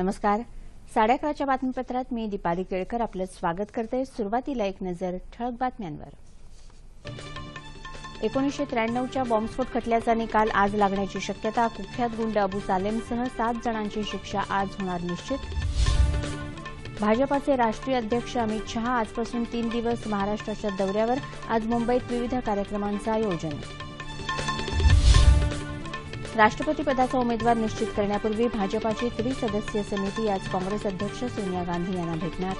नमस्कार. साडे अकराच्या बातमीपत्रात मी दीपाली केळकर आपलं स्वागत करते. सुरुवातीला एक नजर ठळक बातम्यांवर. एकोणीसशे त्र्याण्णवच्या बॉम्बस्फोट खटल्याचा निकाल आज लागण्याची शक्यता कुख्यात गुंड अबू सालेमसह सात जणांची शिक्षा आज होणार निश्चित. भाजपाचे राष्ट्रीय अध्यक्ष अमित शहा आजपासून तीन दिवस महाराष्ट्राच्या दौऱ्यावर आज मुंबईत विविध कार्यक्रमांचं आयोजन. राष्ट्रपतीपदाचा उमेदवार निश्चित करण्यापूर्वी भाजपाची त्रिसदस्यीय समिती आज काँग्रेस अध्यक्ष सोनिया गांधी यांना भेटणार.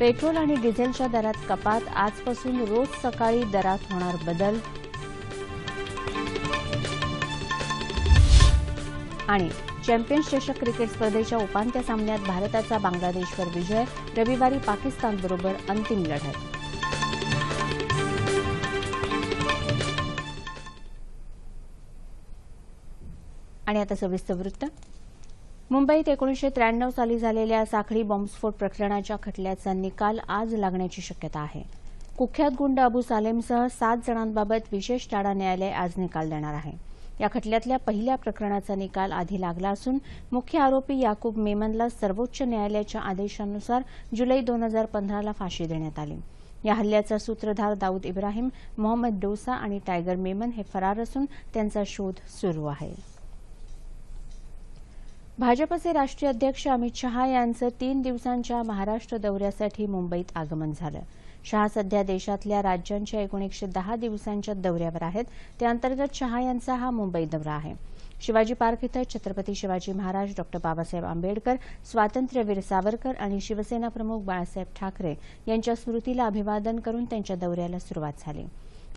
पेट्रोल आणि डिझेलच्या दरात कपात आजपासून रोज सकाळी दरात होणार बदल. आणि चॅम्पियन्स चषक क्रिकेट स्पर्धेच्या उपांत्य सामन्यात भारताचा बांगलादेशवर विजय रविवारी पाकिस्तानबरोबर अंतिम लढत. आणि आता सविस्तर वृत्त. मुंबईत एकोणीसशे त्र्याण्णव साली झालेल्या साखळी बॉम्बस्फोट प्रकरणाच्या खटल्याचा निकाल आज लागण्याची शक्यता आहे. कुख्यात गुंड अबू सालेमसह सात जणांबाबत विशेष टाळा न्यायालय आज निकाल देणार आहे. या खटल्यातल्या पहिल्या प्रकरणाचा निकाल आधी लागला असून मुख्य आरोपी याकूब मेमनला सर्वोच्च न्यायालयाच्या आदेशानुसार जुलै दोन हजार पंधराला फाशी देण्यात आली. या हल्ल्याचा सूत्रधार दाऊद इब्राहिम मोहम्मद डोसा आणि टायगर मेमन हे फरार असून त्यांचा शोध सुरू आहे. भाजपचे राष्ट्रीय अध्यक्ष अमित शहा यांचं तीन दिवसांच्या महाराष्ट्र दौऱ्यासाठी मुंबईत आगमन झालं. शहा सध्या देशातल्या राज्यांच्या एकूण एकशे दहा दिवसांच्या दौऱ्यावर आहेत. त्याअंतर्गत शहा यांचा हा मुंबई दौरा आहे. शिवाजी पार्क इथं छत्रपती शिवाजी महाराज डॉ. बाबासाहेब आंबेडकर स्वातंत्र्यवीर सावरकर आणि शिवसेना प्रमुख बाळासाहेब ठाकरे यांच्या स्मृतीला अभिवादन करून त्यांच्या दौऱ्याला सुरुवात झाली.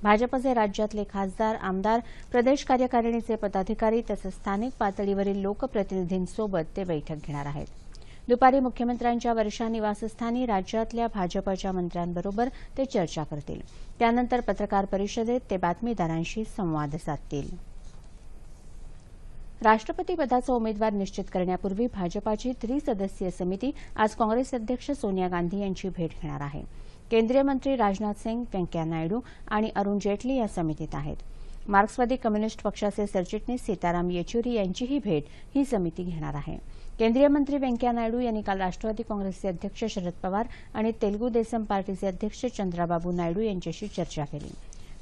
भाजपचे राज्यातले खासदार आमदार प्रदेश कार्यकारिणीचे पदाधिकारी तसंच स्थानिक पातळीवरील लोकप्रतिनिधींसोबत ते बैठक घेणार आहेत. दुपारी मुख्यमंत्र्यांच्या वर्षा निवासस्थानी राज्यातल्या भाजपच्या मंत्र्यांबरोबर ते चर्चा करतील. त्यानंतर पत्रकार परिषदेत ते बातमीदारांशी संवाद साधतील. राष्ट्रपतीपदाचा उमेदवार निश्चित करण्यापूर्वी भाजपाची त्रिसदस्यीय समिती आज काँग्रेस अध्यक्ष सोनिया गांधी यांची भेट घेणार आहे. केंद्रीय मंत्री राजनाथ सिंग व्यंकय्या नायडू आणि अरुण जेटली या समितीत आहेत. मार्क्सवादी कम्युनिस्ट पक्षाचे सरचिटणीस सीताराम येचुरी यांचीही भेट ही समिती घेणार आहे. केंद्रीय मंत्री व्यंकय्या नायडू यांनी काल राष्ट्रवादी काँग्रेसचे अध्यक्ष शरद पवार आणि तेलगू देसम पार्टीचे अध्यक्ष चंद्राबाबू नायडू यांच्याशी चर्चा केली.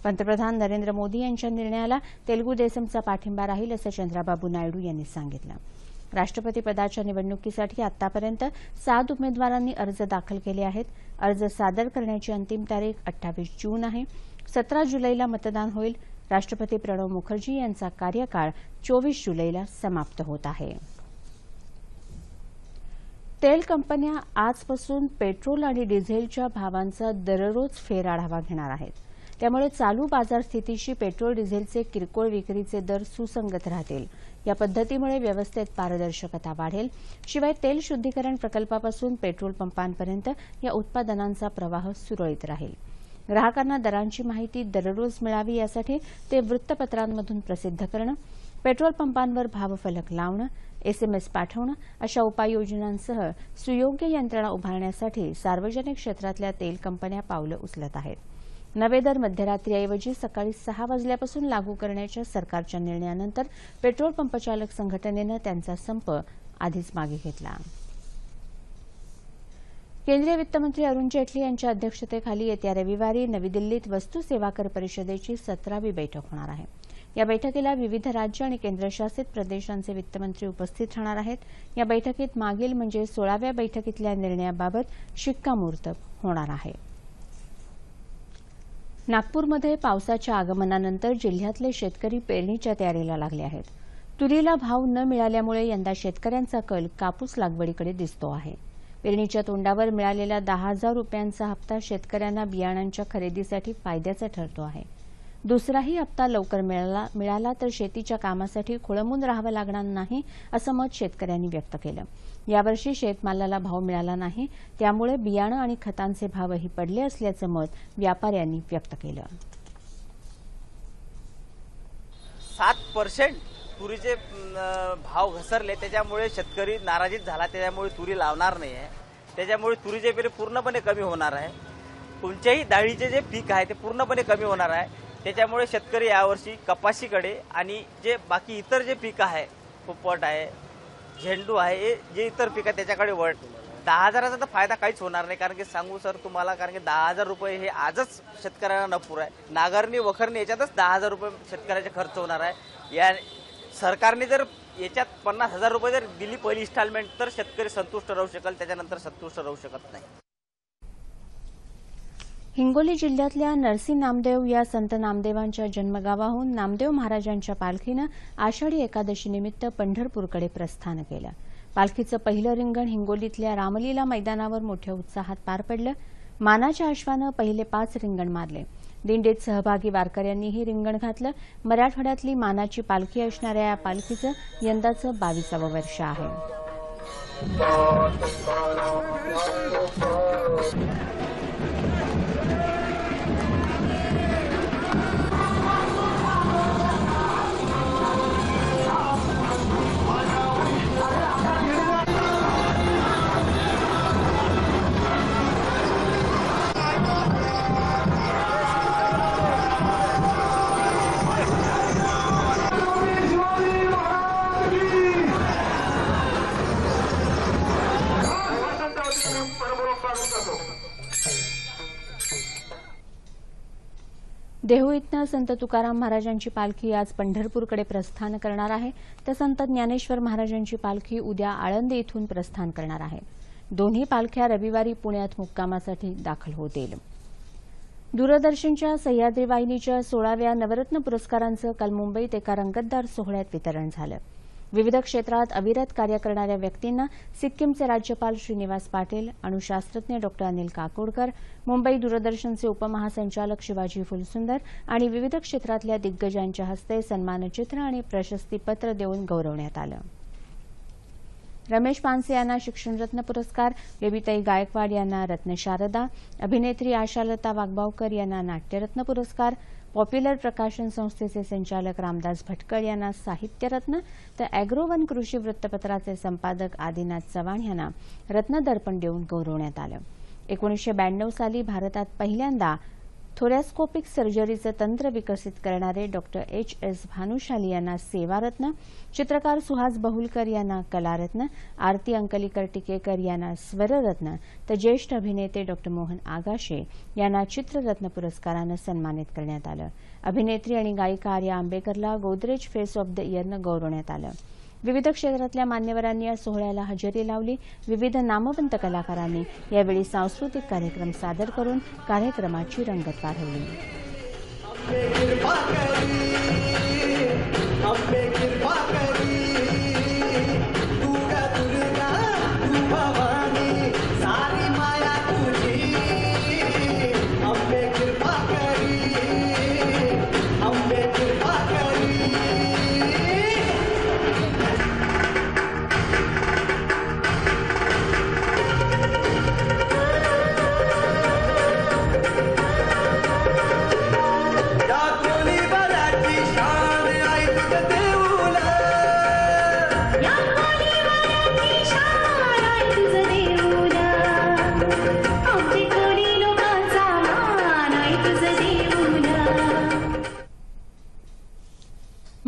पंतप्रधान नरेंद्र मोदी यांच्या निर्णयाला तेलुगू देसमचा पाठिंबा राहील असं चंद्राबाबू नायडू यांनी सांगितलं. राष्ट्रपतीपदाच्या निवडणुकीसाठी आतापर्यंत सात उमेदवारांनी अर्ज दाखल केले आहेत. अर्ज सादर करण्याची अंतिम तारीख अठ्ठावीस जून आहे. सतरा जुलैला मतदान होईल. राष्ट्रपती प्रणव मुखर्जी यांचा कार्यकाळ चोवीस जुलैला समाप्त होत आहे. तेल कंपन्या आजपासून पेट्रोल आणि डिझेलच्या भावांचा दररोज फेर आढावा घेणार आहेत. त्यामुळे चालू बाजार स्थितीशी पेट्रोल डिझेलचे किरकोळ विक्रीचे दर सुसंगत राहतील. या पद्धतीमुळे व्यवस्थेत पारदर्शकता वाढेल. शिवाय तेल शुद्धीकरण प्रकल्पापासून पेट्रोल पंपांपर्यंत या उत्पादनांचा प्रवाह सुरळीत राहील. ग्राहकांना दरांची माहिती दररोज मिळावी यासाठी ते वृत्तपत्रांमधून प्रसिद्ध करणं पेट्रोल पंपांवर भावफलक लावणं एसएमएस पाठवणं अशा उपाययोजनांसह सुयोग्य यंत्रणा उभारण्यासाठी सार्वजनिक क्षेत्रातल्या तेल कंपन्या पावलं उचलत आहेत. नवे दर मध्यरात्रीऐवजी सकाळी सहा वाजल्यापासून लागू करण्याच्या सरकारच्या निर्णयानंतर पेट्रोल पंपचालक संघटनेनं त्यांचा संप आधीच मागे घेतला. केंद्रीय वित्तमंत्री अरुण जेटली यांच्या अध्यक्षतेखाली येत्या रविवारी नवी दिल्लीत वस्तू सेवा कर परिषदेची सतरावी बैठक होणार आहे. या बैठकीला विविध राज्य आणि केंद्रशासित प्रदेशांचे वित्तमंत्री उपस्थित राहणार आहेत. या बैठकीत मागील म्हणजे सोळाव्या बैठकीतल्या निर्णयाबाबत शिक्कामोर्तब होणार आहे. नागपूरमध्ये पावसाच्या आगमनानंतर जिल्ह्यातले शेतकरी पेरणीच्या तयारीला लागले आहेत. तुरीला भाव न मिळाल्यामुळे यंदा शेतकऱ्यांचा कल कापूस लागवडीकडे दिसतो आहे. पेरणीच्या तोंडावर मिळालेला दहा हजार रुपयांचा हप्ता शेतकऱ्यांना बियाणांच्या खरेदीसाठी फायद्याचा ठरतो आहे. दुसराही हप्ता लवकर मिळाला मिळाला तर शेतीच्या कामासाठी खोळंबून राहावं लागणार नाही असं मत शेतकऱ्यांनी व्यक्त केलं. यावर्षी शेतमालाला भाव मिळाला नाही. त्यामुळे बियाणं आणि खतांचे भावही पडले असल्याचं मत व्यापाऱ्यांनी व्यक्त केलं. सात पर्सेंट तुरीचे भाव घसरले. त्याच्यामुळे शेतकरी नाराजीत झाला. त्याच्यामुळे तुरी लावणार नाही आहे त्याच्यामुळे तुरीचे पेरे पूर्णपणे कमी होणार आहे. कोणत्याही डाळीचे जे पीक आहे ते पूर्णपणे कमी होणार आहे. त्याच्यामुळे शेतकरी यावर्षी कपाशीकडे आणि जे बाकी इतर जे पीक आहे पोपट आहे झेंडू आहे हे जे इतर पिकं त्याच्याकडे वळ दहा हजाराचा तर फायदा काहीच होणार नाही कारण की सांगू सर तुम्हाला कारण की दहा हजार रुपये हे आजच शेतकऱ्यांना नपूर आहे. नागरणी वखरणी याच्यातच दहा हजार रुपये शेतकऱ्याचे खर्च होणार आहे. या सरकारने जर याच्यात पन्नास हजार रुपये जर दिली पहिली इन्स्टॉलमेंट तर शेतकरी संतुष्ट राहू शकेल त्याच्यानंतर संतुष्ट राहू शकत नाही. हिंगोली जिल्ह्यातल्या नरसी नामदेव या संत नामदेवांच्या जन्मगावाहून नामदेव महाराजांच्या पालखीनं आषाढी एकादशीनिमित्त पंढरपूरकडे प्रस्थान केलं. पालखीचं पहिलं रिंगण हिंगोलीतल्या रामलीला मैदानावर मोठ्या उत्साहात पार पडलं. मानाच्या अश्वानं पहिले पाच रिंगण मारले. दिंडीत सहभागी वारकऱ्यांनीही रिंगण घातलं. मराठवाड्यातली मानाची पालखी असणाऱ्या या पालखीचं यंदाचं बावीसावं वर्ष आहे. देहू इथनं संत तुकाराम महाराजांची पालखी आज पंढरपूरकडे प्रस्थान करणार आहे. तर संत ज्ञानेश्वर महाराजांची पालखी उद्या आळंदी इथून प्रस्थान करणार आहे. दोन्ही पालख्या रविवारी पुण्यात मुक्कामासाठी दाखल होतील. दूरदर्शनच्या सह्याद्री वाहिनीच्या सोळाव्या नवरत्न पुरस्कारांचं काल मुंबईत एका रंगतदार सोहळ्यात वितरण झालं. विविध क्षेत्रात अविरत कार्य करणाऱ्या व्यक्तींना सिक्कीमचे राज्यपाल श्रीनिवास पाटील अणुशास्त्रज्ञ डॉ. अनिल काकोडकर मुंबई दूरदर्शनचे उपमहासंचालक शिवाजी फुलसुंदर आणि विविध क्षेत्रातल्या दिग्गजांच्या हस्ते सन्मानचित्र आणि प्रशस्तीपत्र देऊन गौरवण्यात आलं. रमेश पानसे यांना शिक्षणरत्न पुरस्कार बेबीताई गायकवाड यांना रत्नशारदा अभिनेत्री आशालता वाघबावकर यांना नाट्यरत्न पुरस्कार पॉप्युलर प्रकाशन संस्थेचे संचालक रामदास भटकळ यांना साहित्यरत्न तर अॅग्रोवन कृषी वृत्तपत्राचे संपादक आदिनाथ चव्हाण यांना रत्नदर्पण देऊन गौरवण्यात आलं. एकोणीसशे ब्याण्णव साली भारतात पहिल्यांदा थोरॅस्कोपिक सर्जरीचं तंत्र विकसित करणारे डॉक्टर एच एस भानुशाली यांना सेवारत्न चित्रकार सुहास बहुलकर यांना कलारत्न आरती अंकलीकर टिकेकर यांना स्वररत्न तर ज्येष्ठ अभिनेते डॉक्टर मोहन आगाशे यांना चित्ररत्न पुरस्कारानं सन्मानित करण्यात आलं. अभिनेत्री आणि गायिका आर्या आंबेकरला गोदरेज फेस ऑफ द इयरनं गौरवण्यात आलं. विविध क्षेत्रातल्या मान्यवरांनी या सोहळ्याला हजेरी लावली. विविध नामवंत कलाकारांनी यावेळी सांस्कृतिक कार्यक्रम सादर करून कार्यक्रमाची रंगत वाढवली.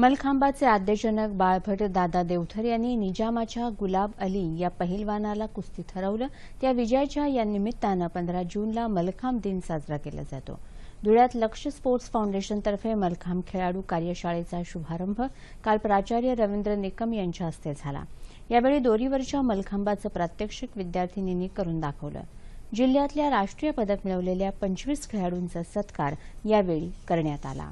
मलखांबाचे आद्यजनक बाळभट दादा देवथर यांनी निजामाच्या गुलाब अली या पहिलवानाला कुस्ती ठरवलं. त्या विजयाच्या या निमित्तानं पंधरा जूनला मलखांब दिन साजरा केला जातो. धुळ्यात लक्ष स्पोर्ट्स फाउंडेशनतर्फे मलखांब खेळाडू कार्यशाळेचा शुभारंभ काल प्राचार्य रवींद्र निकम यांच्या हस्ते झाला. यावेळी दोरीवरच्या मलखांबाचं प्रात्यक्षिक विद्यार्थिनींनी करून दाखवलं. जिल्ह्यातल्या राष्ट्रीय पदक मिळवलेल्या पंचवीस खेळाडूंचा सत्कार यावेळी करण्यात आला.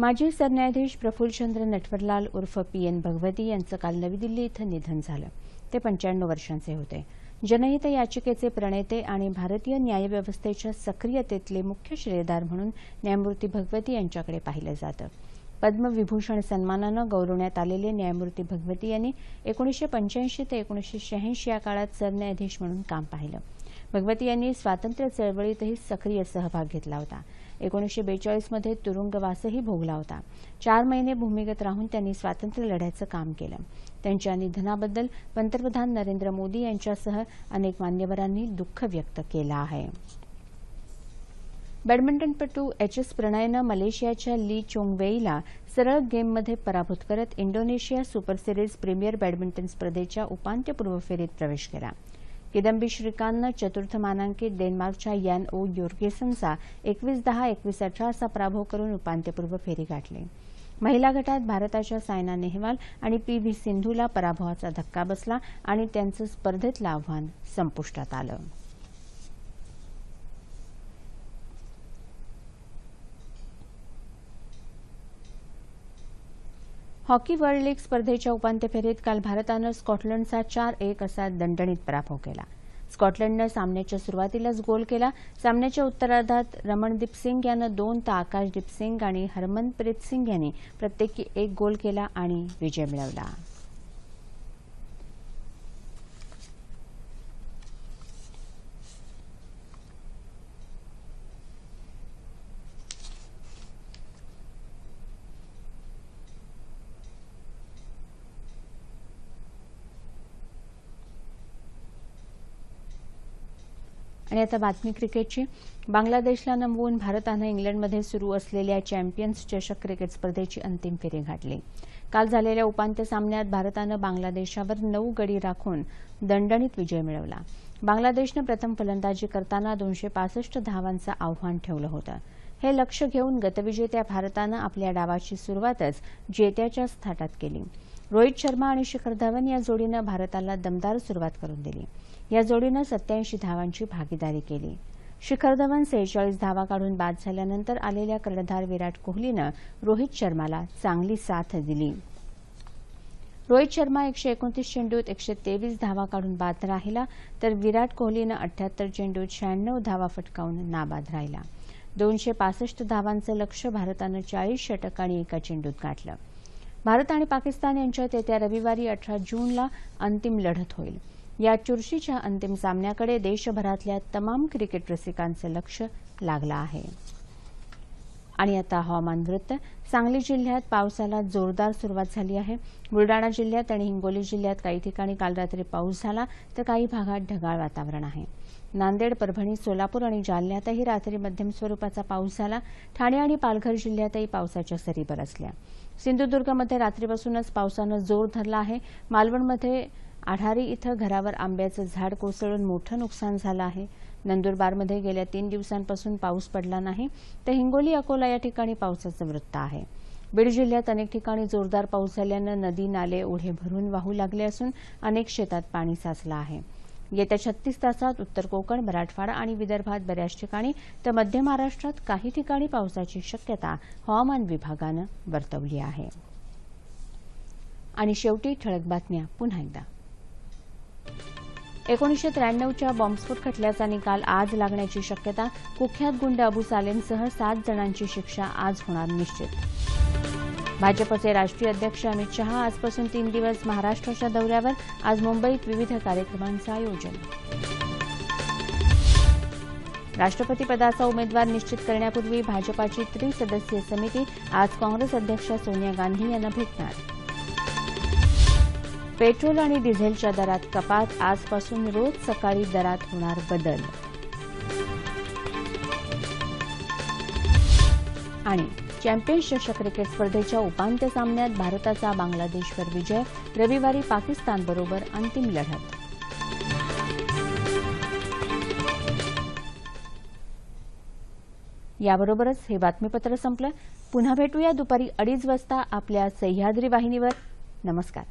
माजी सरन्यायाधीश प्रफुल्लचंद्र नटवरलाल उर्फ पी एन भगवती यांचं काल नवी दिल्ली इथं निधन झालं. ते पंच्याण्णव वर्षांचे होते. जनहित याचिकेचे प्रणेते आणि भारतीय न्यायव्यवस्थेच्या सक्रियतेतले मुख्य श्रेयदार म्हणून न्यायमूर्ती भगवती यांच्याकडे पाहिलं जातं. पद्मविभूषण सन्मानानं गौरवण्यात आलेले न्यायमूर्ती भगवती यांनी एकोणीसशे पंच्याऐंशी ते एकोणीसशे शहाऐंशी या काळात सरन्यायाधीश म्हणून काम पाहिलं. भगवती यांनी स्वातंत्र्य चळवळीतही सक्रिय सहभाग घेतला होता. एकोणीसशे बेचाळीसमध्ये तुरुंगवासही भोगला होता. चार महिने भूमिगत राहून त्यांनी स्वातंत्र्य लढ्याचं काम केलं. त्यांच्या निधनाबद्दल पंतप्रधान नरेंद्र मोदी यांच्यासह अनेक मान्यवरांनी दुःख व्यक्त केलं आहे. बॅडमिंटनपटू एच एस प्रणयनं मलेशियाच्या ली चोंगवेईला सरळ गेममध्ये पराभूत करत Indonesia super series premier badminton स्पर्धेच्या उपांत्यपूर्व फेरीत प्रवेश केला. किदंबी श्रीकांतनं चतुर्थ मानांकित डेन्मार्कच्या यॅन ओ योर्गेसनचा एकवीस दहा एकवीस अठरा असा पराभव करून उपांत्यपूर्व फेरी गाठली. महिला गटात भारताच्या सायना नेहवाल आणि पी व्ही सिंधूला पराभवाचा धक्का बसला आणि त्यांचं स्पर्धेतलं आव्हान संपुष्टात आलं. हॉकी वर्ल्ड लीग स्पर्धेच्या उपांत्य फेरीत काल भारतानं स्कॉटलंडचा चार एक असा दणदणीत पराभव केला. स्कॉटलंडनं सामन्याच्या सुरुवातीलाच गोल केला. सामन्याच्या उत्तरार्धात रमणदीप सिंग यानं दोन तर आकाशदीप सिंग आणि हरमनप्रीत सिंग यांनी प्रत्येकी एक गोल केला आणि विजय मिळवला. आणि आता बातमी क्रिकेटची. बांगलादेशला नमवून भारतानं इंग्लंडमध्ये सुरू असलेल्या चॅम्पियन्स चषक क्रिकेट स्पर्धेची अंतिम फेरी गाठली. काल झालेल्या उपांत्य सामन्यात भारतानं बांगलादेशावर नऊ गडी राखून दणदणीत विजय मिळवला. बांगलादेशनं प्रथम फलंदाजी करताना दोनशे पासष्ट धावांचं आव्हान ठेवलं होतं. हे लक्ष घेऊन गतविजेत्या भारतानं आपल्या डावाची सुरुवातच जेत्याच्या थाटात केली. रोहित शर्मा आणि शिखर धवन या जोडीनं भारताला दमदार सुरुवात करून दिली. या जोडीनं सत्याऐंशी धावांची भागीदारी केली. शिखर धवन सेहेचाळीस धावा काढून बाद झाल्यानंतर आलेल्या कर्णधार विराट कोहलीनं रोहित शर्माला चांगली साथ दिली. रोहित शर्मा एकशे एकोणतीस चेंडूत एकशे तेवीस धावा काढून बाद राहिला तर विराट कोहलीनं अठ्याहत्तर चेंडूत शहाण्णव धावा फटकावून नाबाद राहिला. दोनशे पासष्ट धावांचं लक्ष भारतानं चाळीस षटक आणि एका चेंडूत गाठलं. भारत आणि पाकिस्तान यांच्यात येत्या रविवारी अठरा जूनला अंतिम लढत होईल. या चुरशीच्या अंतिम सामन्याकडे देशभरातल्या तमाम क्रिकेट रसिकांचं लक्ष लागलं आहे. आणि आता हवामान वृत्त. सांगली जिल्ह्यात पावसाला जोरदार सुरुवात झाली आहे. बुलडाणा जिल्ह्यात आणि हिंगोली जिल्ह्यात काही ठिकाणी काल रात्री पाऊस झाला तर काही भागात ढगाळ वातावरण आहे. नांदेड परभणी सोलापूर आणि जालन्यातही रात्री मध्यम स्वरूपाचा पाऊस झाला. ठाणे आणि पालघर जिल्ह्यातही पावसाच्या सरी बरसल्या. सिंधुदुर्गमध्ये रात्रीपासूनच पावसानं जोर धरला आहे. मालवणमध्ये आढारी इथं घरावर आंब्याचं झाड कोसळून मोठं नुकसान झालं आहे. नंदुरबारमध्ये गेल्या तीन दिवसांपासून पाऊस पडला नाही तर हिंगोली अकोला या ठिकाणी पावसाचं वृत्त आहे. बीड जिल्ह्यात अनेक ठिकाणी जोरदार पाऊस झाल्यानं नदी नाले ओढे भरून वाहू लागले असून अनेक शेतात पाणी साचलं आहे. येत्या छत्तीस तासात उत्तर कोकण मराठवाडा आणि विदर्भात बऱ्याच ठिकाणी तर मध्य महाराष्ट्रात काही ठिकाणी पावसाची शक्यता हवामान विभागानं वर्तवली आहे. आणि शेवटी ठळक बातम्या पुन्हा एकदा. एकोणीसशे त्र्याण्णवच्या बॉम्बस्फोट खटल्याचा निकाल आज लागण्याची शक्यता कुख्यात गुंड अबू सालेमसह सात जणांची शिक्षा आज होणार निश्चित. भाजपचे राष्ट्रीय अध्यक्ष अमित शहा आजपासून तीन दिवस महाराष्ट्राच्या दौऱ्यावर आज मुंबईत विविध कार्यक्रमांचं आयोजन. राष्ट्रपतीपदाचा उमेदवार निश्चित करण्यापूर्वी भाजपाची त्रिसदस्यीय समिती आज काँग्रेस अध्यक्ष सोनिया गांधी यांना भेटणार. पेट्रोल आणि डिझेलच्या दरात कपात आजपासून रोज सकाळी दरात होणार बदल. आणि चॅम्पियन्स चषक क्रिकेट स्पर्धेच्या उपांत्य सामन्यात भारताचा बांगलादेशवर विजय रविवारी पाकिस्तानबरोबर अंतिम लढत. याबरोबरच हे बातमीपत्र संपलं. पुन्हा भेटूया दुपारी अडीच वाजता आपल्या सह्याद्री वाहिनीवर. नमस्कार.